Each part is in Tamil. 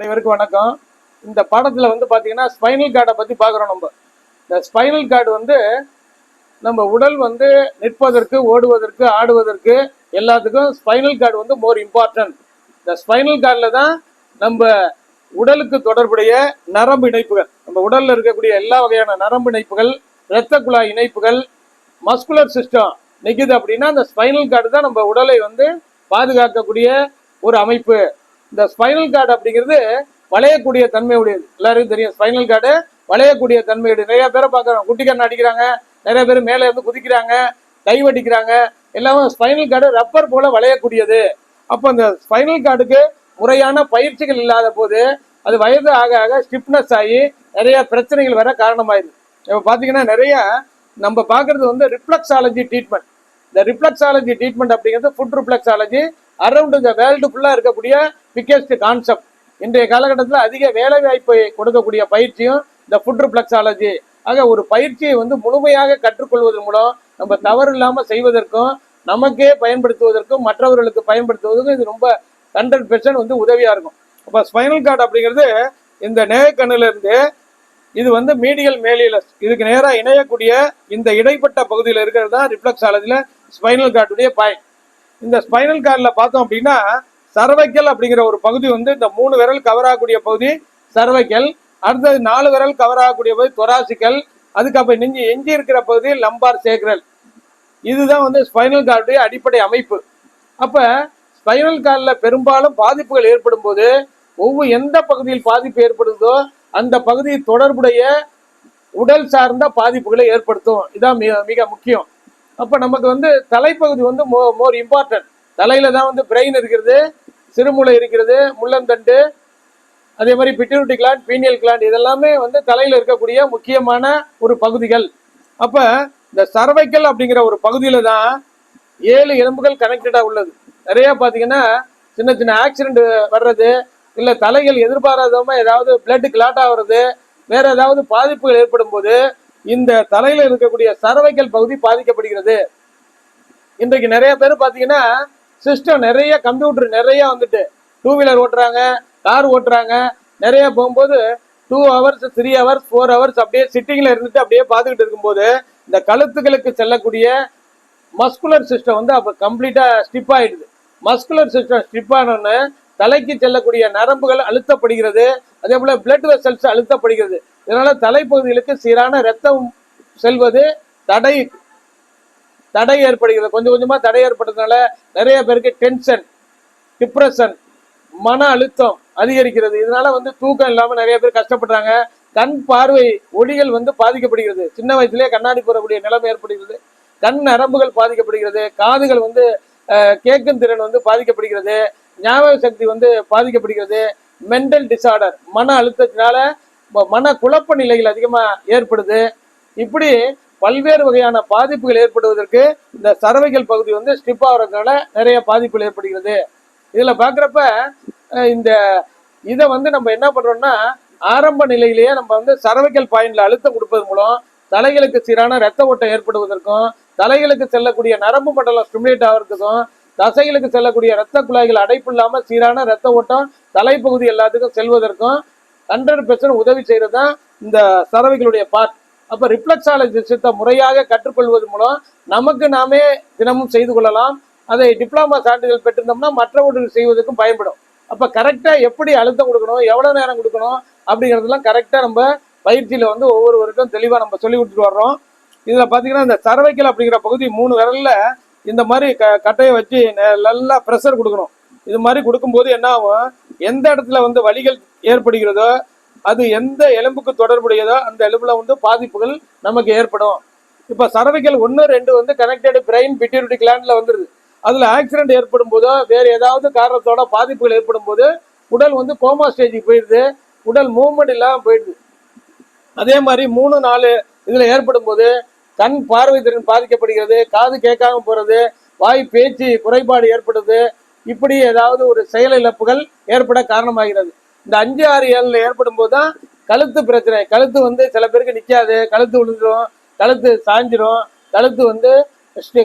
அனைவருக்கும் வணக்கம். இந்த பாடத்தில் வந்து பார்த்தீங்கன்னா ஸ்பைனல் கார்டை பற்றி பார்க்குறோம் நம்ம. இந்த ஸ்பைனல் கார்டு வந்து நம்ம உடல் வந்து நிற்பதற்கு ஓடுவதற்கு ஆடுவதற்கு எல்லாத்துக்கும் ஸ்பைனல் கார்டு வந்து மோர் இம்பார்ட்டன்ட் இந்த ஸ்பைனல் கார்டில் தான் நம்ம உடலுக்கு தொடர்புடைய நரம்பு இணைப்புகள் நம்ம உடலில் இருக்கக்கூடிய எல்லா வகையான நரம்பு இணைப்புகள் இரத்த குழாய் இணைப்புகள் மஸ்குலர் சிஸ்டம் நிற்குது அப்படின்னா அந்த ஸ்பைனல் கார்டு தான் நம்ம உடலை வந்து பாதுகாக்கக்கூடிய ஒரு அமைப்பு. இந்த ஸ்பைனல் கார்டு அப்படிங்கிறது வளையக்கூடிய தன்மை உடையது எல்லாருக்கும் தெரியும் ஸ்பைனல் கார்டு வளையக்கூடிய தன்மை உடையது நிறைய பேரை பார்க்குறோம். குட்டி கண்ணு அடிக்கிறாங்க. நிறைய பேர் மேலே இருந்து குதிக்கிறாங்க கைவடிக்கிறாங்க எல்லாமே ஸ்பைனல் கார்டு ரப்பர் போல வளையக்கூடியது. அப்போ அந்த ஸ்பைனல் கார்டுக்கு முறையான பயிற்சிகள் இல்லாத போது அது வயது ஆக ஆக ஸ்டிப்னஸ் ஆகி நிறைய பிரச்சனைகள் வர காரணமாயிருது இப்போ பார்த்தீங்கன்னா நிறைய நம்ம பார்க்கறது வந்து ரிஃப்ளக்ஸாலஜி ட்ரீட்மெண்ட் இந்த ரிஃப்ளக்ஸாலஜி ட்ரீட்மெண்ட் அப்படிங்கிறது ஃபுட் ரிஃப்ளக்ஸாலஜி அரௌண்ட் இந்த வேர்ல்டு ஃபுல்லாக இருக்கக்கூடிய பிக்கெஸ்ட் கான்செப்ட் இன்றைய காலகட்டத்தில் அதிக வேலை வாய்ப்பை கொடுக்கக்கூடிய பயிற்சியும் இந்த ஃபுட் ரிஃப்ளக்ஸாலஜி ஆக ஒரு பயிற்சியை வந்து முழுமையாக கற்றுக்கொள்வதன் மூலம் நம்ம தவறு இல்லாமல் செய்வதற்கும் நமக்கே பயன்படுத்துவதற்கும் மற்றவர்களுக்கு பயன்படுத்துவதற்கும் இது ரொம்ப ஹண்ட்ரட் பெர்சன்ட் வந்து உதவியாக இருக்கும். அப்போ ஸ்பைனல் கார்டு அப்படிங்கிறது இந்த நேயக்கண்ணிலிருந்து இது வந்து மீடியல் மேலியலஸ் இதுக்கு நேராக இணையக்கூடிய இந்த இடைப்பட்ட பகுதியில் இருக்கிறது தான் ரிஃப்ளக்ஸாலஜியில் ஸ்பைனல் கார்டுடைய பாயிண்ட் இந்த ஸ்பைனல் கார்டில் பார்த்தோம் அப்படின்னா சர்வைக்கல் அப்படிங்கிற ஒரு பகுதி வந்து இந்த மூணு விரல் கவர் ஆகக்கூடிய பகுதி சர்வைக்கல். அடுத்தது நாலு விரல் கவர் ஆகக்கூடிய பகுதி தொராசிக்கல். அதுக்கப்புறம் நெஞ்சு எஞ்சி இருக்கிற பகுதி லம்பார் சேக்ரல் இதுதான் வந்து ஸ்பைனல் கார்டுடைய அடிப்படை அமைப்பு. அப்போ ஸ்பைனல் கார்டில் பெரும்பாலும் பாதிப்புகள் ஏற்படும் போது ஒவ்வொரு எந்த பகுதியில் பாதிப்பு ஏற்படுதோ அந்த பகுதி தொடர்புடைய உடல் சார்ந்த பாதிப்புகளை ஏற்படுத்தும். இதான் மிக மிக முக்கியம். அப்போ நமக்கு வந்து தலைப்பகுதி வந்து மோ மோர் இம்பார்ட்டன்ட் தலையில தான் வந்து பிரெயின் இருக்கிறது. சிறுமூளை இருக்கிறது முள்ளந்தண்டு அதே மாதிரி பிட்யூட்டி கிளாண்ட் பீனியல் கிளாண்ட் இதெல்லாமே வந்து தலையில் இருக்கக்கூடிய முக்கியமான ஒரு பகுதிகள். அப்போ இந்த சர்வைக்கல் அப்படிங்கிற ஒரு பகுதியில் தான் ஏழு எலும்புகள் கனெக்டடாக உள்ளது. நிறையா பார்த்தீங்கன்னா சின்ன சின்ன ஆக்சிடென்ட் வர்றது இல்லை தலைகள் எதிர்பாராதமாக ஏதாவது பிளட் கிளாட் ஆகிறது வேற ஏதாவது பாதிப்புகள் ஏற்படும் போது இந்த தலையில் இருக்கக்கூடிய சர்வைக்கல் பகுதி பாதிக்கப்படுகிறது. இன்றைக்கு நிறைய பேர் பார்த்தீங்கன்னா சிஸ்டம் நிறைய கம்ப்யூட்டர் நிறைய வந்துட்டு. டூ வீலர் ஓட்டுறாங்க கார் ஓட்டுறாங்க. நிறைய போகும்போது two hours three hours four hours அப்படியே சிட்டிங்கில் இருந்துட்டு அப்படியே பார்த்துக்கிட்டு இருக்கும்போது இந்த கழுத்துகளுக்கு செல்லக்கூடிய மஸ்குலர் சிஸ்டம் வந்து அப்போ கம்ப்ளீட்டாக ஸ்டிப் ஆகிடுது மஸ்குலர் சிஸ்டம் ஸ்டிப் ஆனோன்னு தலைக்கு செல்லக்கூடிய நரம்புகள் அழுத்தப்படுகிறது. அதே போல் பிளட் வெசல்ஸ் அழுத்தப்படுகிறது. இதனால் தலைப்பகுதிகளுக்கு சீரான ரத்தம் செல்வது தடை. தடை ஏற்படுகிறது. கொஞ்சம் கொஞ்சமா தடை ஏற்படுறதுனால நிறைய பேருக்கு டென்ஷன் டிப்ரெஷன் மன அழுத்தம் அதிகரிக்கிறது. இதனால வந்து தூக்கம் இல்லாம நிறைய பேர் கஷ்டப்படுறாங்க. கண் பார்வை ஒளிகள் வந்து பாதிக்கப்படுகிறது. சின்ன வயசுலயே கண்ணாடி போடக்கூடிய நிலைமை ஏற்படுகிறது. கண் நரம்புகள் பாதிக்கப்படுகிறது. காதுகள் வந்து கேட்கும் திறன் வந்து பாதிக்கப்படுகிறது. ஞாபக சக்தி வந்து பாதிக்கப்படுகிறது. மென்டல் டிசார்டர் மன அழுத்தத்தினால மன குழப்ப நிலைகள் அதிகமாக ஏற்படுது. இப்படி பல்வேறு வகையான பாதிப்புகள் ஏற்படுவதற்கு இந்த சரவைகள் பகுதி வந்து ஸ்டிப் ஆகிறதுனால நிறைய பாதிப்புகள் ஏற்படுகிறது. இதில் பாக்குறப்ப இந்த இதை வந்து நம்ம என்ன பண்றோம்னா ஆரம்ப நிலையிலேயே நம்ம வந்து சரவைக்கல் பாயிண்ட்ல அழுத்தம் கொடுப்பது மூலம் தலைகளுக்கு சீரான ரத்த ஓட்டம் ஏற்படுவதற்கும் தலைகளுக்கு செல்லக்கூடிய நரம்பு மண்டலம் ஸ்டிமுலேட் ஆகிறதுக்கும் தசைகளுக்கு செல்லக்கூடிய ரத்த குழாய்கள் அடைப்பு இல்லாமல் சீரான ரத்த ஓட்டம் தலைப்பகுதி எல்லாத்துக்கும் செல்வதற்கும் ஹண்ட்ரட் பெர்சன்ட் உதவி செய்கிறது தான் இந்த சரவைகளுடைய பார்ட் அப்ப ரிஃப்ளெக்ஸாலஜி சிஸ்டத்தை முறையாக கற்றுக்கொள்வது மூலம் நமக்கு நாமே தினமும் செய்து கொள்ளலாம். அதை டிப்ளமா சான்றிதழ் பெற்றிருந்தோம்னா மற்றவர்களுக்கு செய்வதற்கும் பயன்படும். அப்ப கரெக்டா எப்படி அழுத்தம் கொடுக்கணும் எவ்வளவு நேரம் கொடுக்கணும் அப்படிங்கறதெல்லாம் கரெக்டா நம்ம பயிற்சியில வந்து ஒவ்வொருவருக்கும் தெளிவா நம்ம சொல்லி கொடுத்துட்டு வர்றோம். இதுல பாத்தீங்கன்னா இந்த சரவைக்கல் அப்படிங்கிற பகுதி மூணு விரல்ல இந்த மாதிரி க கட்டையை வச்சு நல்லா ப்ரெஷர் கொடுக்கணும். இது மாதிரி கொடுக்கும்போது என்ன ஆகும்? எந்த இடத்துல வந்து வலிகள் ஏற்படுகிறதோ அது எந்த எலும்புக்கு தொடர்புடையதோ அந்த எலும்புல வந்து பாதிப்புகள் நமக்கு ஏற்படும். இப்ப சரவிக்கல் ஒன்று ரெண்டு வந்து கனெக்டட் பிரெயின் பிட்யூரிட்டி கிளாண்ட்ல வந்துருது. அதுல ஆக்சிடென்ட் ஏற்படும் போதோ வேற ஏதாவது காரணத்தோட பாதிப்புகள் ஏற்படும் போது உடல் வந்து கோமா ஸ்டேஜுக்கு போயிடுது. உடல் மூவ்மெண்ட் இல்லாமல் போயிடுது. அதே மாதிரி மூணு நாலு இதுல ஏற்படும் போது கண் பார்வை திறன் பாதிக்கப்படுகிறது காது கேட்காம போறது வாய் பேச்சு குறைபாடு ஏற்படுது. இப்படி ஏதாவது ஒரு செயல் இழப்புகள் ஏற்பட காரணமாகிறது. இந்த அஞ்சு ஆறு ஏழில் ஏற்படும் போது தான் கழுத்து பிரச்சனை. கழுத்து வந்து சில பேருக்கு நிற்காது கழுத்து விழுந்துடும் கழுத்து சாஞ்சிரும். கழுத்து வந்து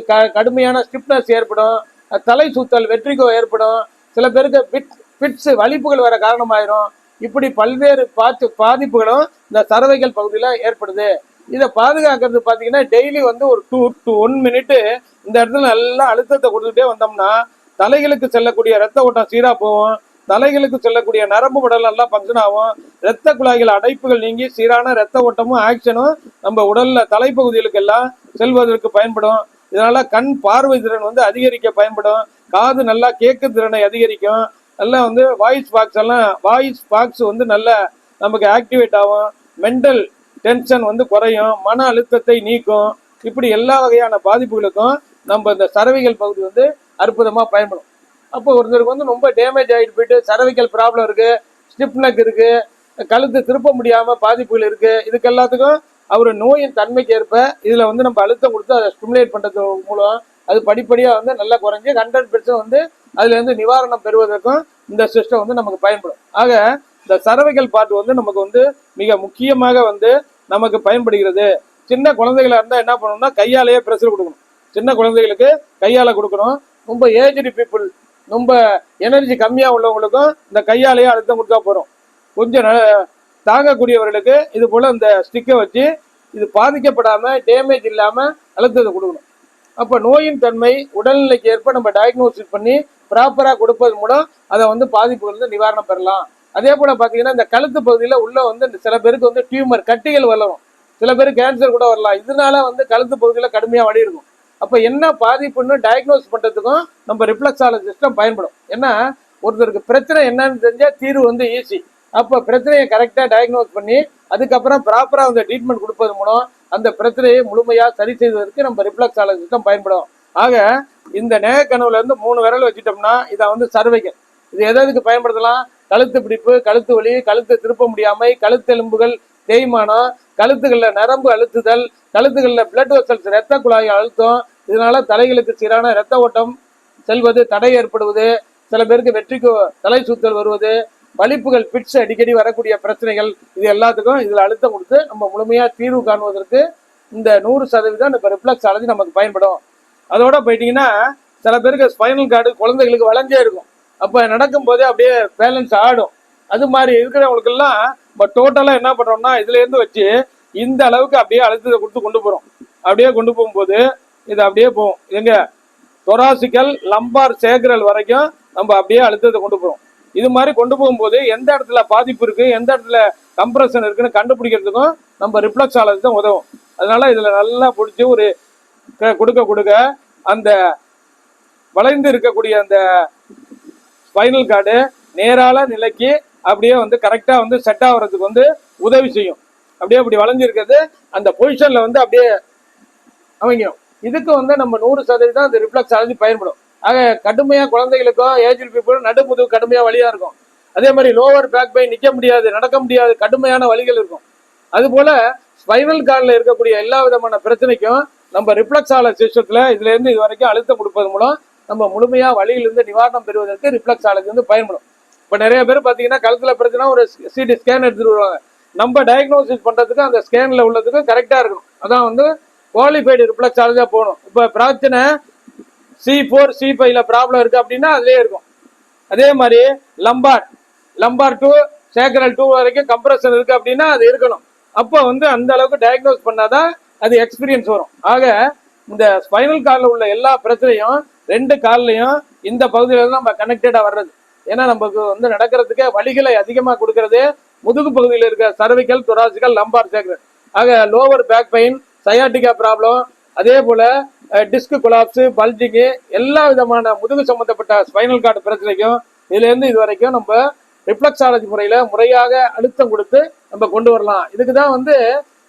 க- கடுமையான ஸ்டிப்னஸ் ஏற்படும். தலை சுத்தல் வெற்றிகோ ஏற்படும். சில பேருக்கு பிட் பிட்ஸு வலிப்புகள் வர காரணமாயிரும். இப்படி பல்வேறு பாத்து பாதிப்புகளும் இந்த சரவைகள் பகுதியில் ஏற்படுது. இதை பாதுகாக்கிறது பார்த்தீங்கன்னா டெய்லி வந்து ஒரு டூ டு ஒன் மினிட்டு இந்த இடத்துல நல்லா அழுத்தத்தை கொடுத்துட்டே வந்தோம்னா தலைகளுக்கு செல்லக்கூடிய ரத்த ஓட்டம் சீராக போகும். தலைகளுக்கு செல்லக்கூடிய நரம்பு உடல் நல்லா ஃபங்க்ஷன் ஆகும். ரத்த குழாய்கள் அடைப்புகள் நீங்கி சீரான ரத்த ஓட்டமும் ஆக்ஷனும் நம்ம உடல்ல தலைப்பகுதிகளுக்கு எல்லாம் செல்வதற்கு பயன்படும். இதனால கண் பார்வை திறன் வந்து அதிகரிக்க பயன்படும். காது நல்லா கேட்க திறனை அதிகரிக்கும். நல்லா வந்து வாய்ஸ் பாக்ஸ் எல்லாம் வாய்ஸ் பாக்ஸ் வந்து நல்லா நமக்கு ஆக்டிவேட் ஆகும். மென்டல் டென்ஷன் வந்து குறையும். மன அழுத்தத்தை நீக்கும். இப்படி எல்லா வகையான பாதிப்புகளுக்கும் நம்ம இந்த சரவிகள் பகுதி வந்து அற்புதமாக பயன்படும். அப்போ ஒருத்தருக்கு வந்து ரொம்ப டேமேஜ் ஆகிட்டு போயிட்டு சரவிக்கல் ப்ராப்ளம் இருக்கு ஸ்டிப் நெக் இருக்கு கழுத்து திருப்ப முடியாம பாதிப்புகள் இருக்கு. இதுக்கு எல்லாத்துக்கும் அவர் நோயின் தன்மைக்கு ஏற்ப இதுல வந்து நம்ம அழுத்தம் கொடுத்து அதை ஸ்டிமுலேட் பண்றது மூலம் அது படிப்படியாக வந்து நல்லா குறைஞ்சி ஹண்ட்ரட் பெர்சன்ட் வந்து அதுலேருந்து நிவாரணம் பெறுவதற்கும் இந்த சிஸ்டம் வந்து நமக்கு பயன்படும். ஆக இந்த சரவைகள் பாட்டு வந்து நமக்கு வந்து மிக முக்கியமாக வந்து நமக்கு பயன்படுகிறது. சின்ன குழந்தைகளாக இருந்தால் என்ன பண்ணணும்னா கையாலேயே ப்ரெஷர் கொடுக்கணும். சின்ன குழந்தைகளுக்கு கையால் கொடுக்கணும். ரொம்ப ஏஜ்டு பீப்புள் ரொம்ப எனர்ஜி கம்மியாக உள்ளவங்களுக்கும் இந்த கையாலேயே அழுத்தம் கொடுத்தா போகிறோம் கொஞ்சம் ந- தாங்கக்கூடியவர்களுக்கு இது போல் இந்த ஸ்டிக்கை வச்சு இது பாதிக்கப்படாமல் டேமேஜ் இல்லாமல் அழுத்தத்தை கொடுக்கணும். அப்போ நோயின் தன்மை உடல்நிலைக்கு ஏற்ப நம்ம டயக்னோசிஸ் பண்ணி ப்ராப்பராக கொடுப்பது மூலம் அதை வந்து பாதிப்புகள் வந்து நிவாரணம் பெறலாம். அதே போல் பார்த்தீங்கன்னா இந்த கழுத்து பகுதியில் உள்ளே வந்து இந்த சில பேருக்கு வந்து டியூமர் கட்டிகள் வளரும். சில பேருக்கு கேன்சர் கூட வரலாம். இதனால வந்து கழுத்து பகுதியில் கடுமையாக வழி இருக்கும் அப்போ என்ன பாதிப்புன்னு டயக்னோஸ் பண்ணுறதுக்கும் நம்ம ரிஃப்ளெக்ஸாலஜி சிஸ்டம் பயன்படும். ஏன்னா ஒருத்தருக்கு பிரச்சனை என்னன்னு தெரிஞ்சால் தீர்வு வந்து ஈஸி அப்போ பிரச்சனையை கரெக்டாக டயக்னோஸ் பண்ணி அதுக்கப்புறம் ப்ராப்பராக அந்த ட்ரீட்மெண்ட் கொடுப்பது மூலம் அந்த பிரச்சனையை முழுமையாக சரி செய்வதற்கு நம்ம ரிஃப்ளெக்ஸாலஜி சிஸ்டம் பயன்படும். ஆக இந்த நேகக்கனவுலேருந்து மூணு விரல் வச்சுட்டோம்னா இதை வந்து சர்வைக்கல் இது எதுக்கு பயன்படுத்தலாம்? கழுத்து பிடிப்பு கழுத்து வலி கழுத்து திருப்ப முடியாமை கழுத்தெலும்புகள் தேய்மானம் கழுத்துகளில் நரம்பு அழுத்துதல் கழுத்துகளில் பிளட் வெசல்ஸ் ரத்த குழாய் அழுத்தம். இதனால தலைகளுக்கு சீரான ரத்த ஓட்டம் செல்வது தடை ஏற்படுவது சில பேருக்கு வெற்றிக்கு தலை சுத்தல் வருவது வலிப்புகள் பிட்ஸ் அடிக்கடி வரக்கூடிய பிரச்சனைகள் இது எல்லாத்துக்கும் இதில் அழுத்தம் கொடுத்து நம்ம முழுமையாக தீர்வு காணுவதற்கு இந்த நூறு சதவீதம் இப்போ ரிப்ளக்ஸ் அலர்ஜி நமக்கு பயன்படும். அதோட போயிட்டீங்கன்னா சில பேருக்கு ஸ்பைனல் கார்டு குழந்தைகளுக்கு வளைஞ்சே இருக்கும். அப்போ நடக்கும்போதே அப்படியே பேலன்ஸ் ஆடும் அது மாதிரி இருக்கிறவங்களுக்கெல்லாம் பட் டோட்டலாக என்ன பண்ணுறோம்னா இதுல இருந்து வச்சு இந்த அளவுக்கு அப்படியே அழுத்தத்தை கொடுத்து கொண்டு போகிறோம் அப்படியே கொண்டு போகும்போது இது அப்படியே போகும். எங்க? தொராசிக்கல் லம்பார் சேகரல் வரைக்கும் நம்ம அப்படியே அழுத்தத்தை கொண்டு போகிறோம் இது மாதிரி கொண்டு போகும்போது எந்த இடத்துல பாதிப்பு இருக்கு எந்த இடத்துல கம்ப்ரஷன் இருக்குன்னு கண்டுபிடிக்கிறதுக்கும் நம்ம ரிஃப்ளெக்ஸாலஜி தான் உதவும். அதனால இதுல நல்லா பிடிச்சி ஒரு க- கொடுக்க கொடுக்க அந்த வளைந்து இருக்கக்கூடிய அந்த ஸ்பைனல் கார்டு நேரால நிலைக்கு அப்படியே வந்து கரெக்டாக வந்து செட் ஆகுறதுக்கு வந்து உதவி செய்யும். அப்படியே அப்படி வளைஞ்சிருக்கிறது அந்த பொசிஷனில் வந்து அப்படியே அமைக்கும் இதுக்கு வந்து நம்ம நூறு சதவீதம் அந்த ரிஃப்ளெக்ஸ் அலர்ஜி பயன்படும். ஆக கடுமையாக குழந்தைகளுக்கும் ஏஜில் பீப்புளும் நடுமுதுகு கடுமையாக வழியாக இருக்கும். அதே மாதிரி லோவர் பேக் பை நிற்க முடியாது நடக்க முடியாது கடுமையான வழிகள் இருக்கும். அதுபோல் ஸ்பைனல் கார்டில் இருக்கக்கூடிய எல்லா விதமான பிரச்சனைக்கும் நம்ம ரிஃப்ளெக்ஸ் சிஸ்டத்துல சிஸ்டத்தில் இதுலேருந்து இது வரைக்கும் அழுத்தம் கொடுப்பது மூலம் நம்ம முழுமையாக வழியிலிருந்து நிவாரணம் பெறுவதற்கு ரிஃப்ளெக்ஸாலஜி வந்து பயன்படும். இப்போ நிறைய பேர் பார்த்தீங்கன்னா கழுத்தில் பிரச்சனை ஒரு சிடி ஸ்கேன் எடுத்துட்டு வருவாங்க நம்ம டயக்னோசிஸ் பண்ணுறதுக்கு அந்த ஸ்கேனில் உள்ளதுக்கு கரெக்டாக இருக்கணும். அதான் வந்து குவாலிஃபைடு ரிஃப்ளெக்ஸாலஜியா போகணும். இப்போ பிரச்சனை சி ஃபோர் சி ஃபைவ்ல ப்ராப்ளம் இருக்குது அப்படின்னா அதுலேயே இருக்கும். அதே மாதிரி lumbar lumbar two sacral two வரைக்கும் கம்ப்ரஷன் இருக்குது அப்படின்னா அது இருக்கணும். அப்போ வந்து அந்த அளவுக்கு டயக்னோஸ் பண்ணாதான் அது எக்ஸ்பீரியன்ஸ் வரும். ஆக இந்த ஸ்பைனல் காலில் உள்ள எல்லா பிரச்சனையும் ரெண்டு கால்லையும் இந்த பகுதியில நம்ம கனெக்டடாக வர்றது. ஏன்னா நமக்கு வந்து நடக்கிறதுக்கே வலிகளை அதிகமாக கொடுக்கறது முதுகு பகுதியில் இருக்க சர்விக்கல் துராசிக்கல் லம்பார் சேக்கரல் ஆக lower back pain sciatica problem அதே போல் டிஸ்க் கொலாப்ஸு பல்ஜிங்கு எல்லா விதமான முதுகு சம்பந்தப்பட்ட ஸ்பைனல் கார்டு பிரச்சனைக்கும் இதுலேருந்து இது வரைக்கும் நம்ம ரிஃப்ளெக்ஸாலஜி முறையில் முறையாக அழுத்தம் கொடுத்து நம்ம கொண்டு வரலாம். இதுக்கு தான் வந்து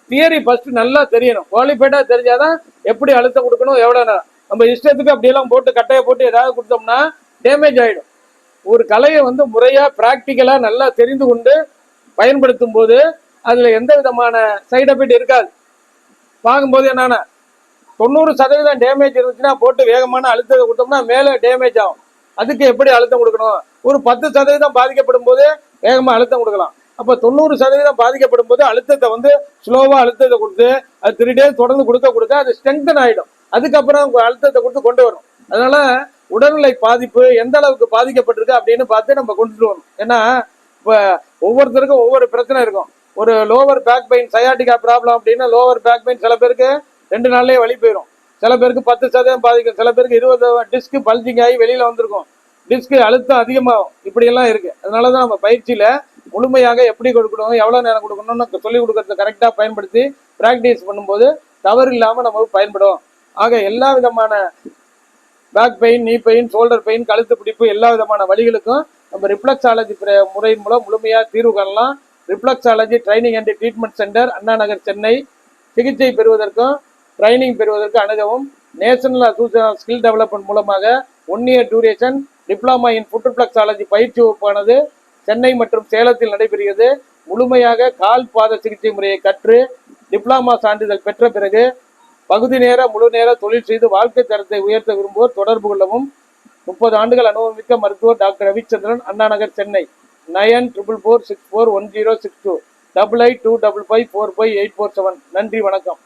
தியரி ஃபர்ஸ்ட் நல்லா தெரியணும். குவாலிஃபைடாக தெரிஞ்சாதான் எப்படி அழுத்தம் கொடுக்கணும் எவ்வளோ நம்ம இஷ்டத்துக்கு அப்படியெல்லாம் போட்டு கட்டையை போட்டு ஏதாவது கொடுத்தோம்னா டேமேஜ் ஆகிடும் ஒரு கலையை வந்து முறையாக ப்ராக்டிக்கலாக நல்லா தெரிந்து கொண்டு பயன்படுத்தும் போது அதில் எந்த விதமான சைடு எஃபெக்ட் இருக்காது. பார்க்கும்போது என்னன்னா தொண்ணூறு சதவீதம் டேமேஜ் இருந்துச்சுன்னா போட்டு வேகமான அழுத்தத்தை கொடுத்தோம்னா மேலே டேமேஜ் ஆகும். அதுக்கு எப்படி அழுத்தம் கொடுக்கணும்? ஒரு பத்து சதவீதம் பாதிக்கப்படும் போது வேகமாக அழுத்தம் கொடுக்கலாம். அப்போ தொண்ணூறு சதவீதம் பாதிக்கப்படும் போது அழுத்தத்தை வந்து ஸ்லோவாக அழுத்தத்தை கொடுத்து அது த்ரீ டேஸ் தொடர்ந்து கொடுக்க கொடுக்க அது ஸ்ட்ரெங்தன் ஆகிடும் அதுக்கப்புறம் அழுத்தத்தை கொடுத்து கொண்டு வரும். அதனால உடல்நிலை பாதிப்பு எந்த அளவுக்கு பாதிக்கப்பட்டிருக்கு அப்படின்னு பார்த்து நம்ம கொண்டுட்டு வரணும் ஏன்னா இப்போ ஒவ்வொருத்தருக்கும் ஒவ்வொரு பிரச்சனை இருக்கும். ஒரு lower back pain sciatica problem அப்படின்னா லோவர் பேக் பெயின் சில பேருக்கு ரெண்டு நாள்லயே வழி போயிடும் சில பேருக்கு பத்து சதவீதம் பாதிக்கும். சில பேருக்கு இருபது டிஸ்க் பல்ஜிங் ஆகி வெளியில வந்திருக்கும். டிஸ்க் அழுத்தம் அதிகமாகும். இப்படியெல்லாம் இருக்கு. அதனால தான் நம்ம பயிற்சியில முழுமையாக எப்படி கொடுக்கணும் எவ்வளவு நேரம் கொடுக்கணும்னு சொல்லிக் கொடுக்கறத கரெக்டாக பயன்படுத்தி ப்ராக்டிஸ் பண்ணும்போது தவறு இல்லாமல் நமக்கு பயன்படும் ஆக எல்லா விதமான back pain knee pain shoulder pain கழுத்து பிடிப்பு எல்லா விதமான வழிகளுக்கும் நம்ம ரிப்ளக்ஸாலஜி முறை மூலம் முழுமையாக தீர்வு காணலாம். Reflexology training and treatment centre Anna Nagar Chennai. சிகிச்சை பெறுவதற்கும் ட்ரைனிங் பெறுவதற்கு அணுகவும் நேஷனல் அசோசியேஷன் ஸ்கில் டெவலப்மெண்ட் மூலமாக one year duration diploma in foot reflexology பயிற்சி வகுப்பானது சென்னை மற்றும் சேலத்தில் நடைபெறுகிறது. முழுமையாக கால் பாத சிகிச்சை முறையை கற்று டிப்ளமா சான்றிதழ் பெற்ற பிறகு பகுதி நேர முழு நேர தொழில் செய்து வாழ்க்கை தரத்தை உயர்த்த விரும்புவோர் தொடர்பு கொள்ளவும். முப்பது ஆண்டுகள் அனுபவமிக்க மருத்துவர் doctor Ravichandran Anna Nagar Chennai. Nine triple four six four one zero six two. Double eight two double five four five eight four seven. நன்றி வணக்கம்.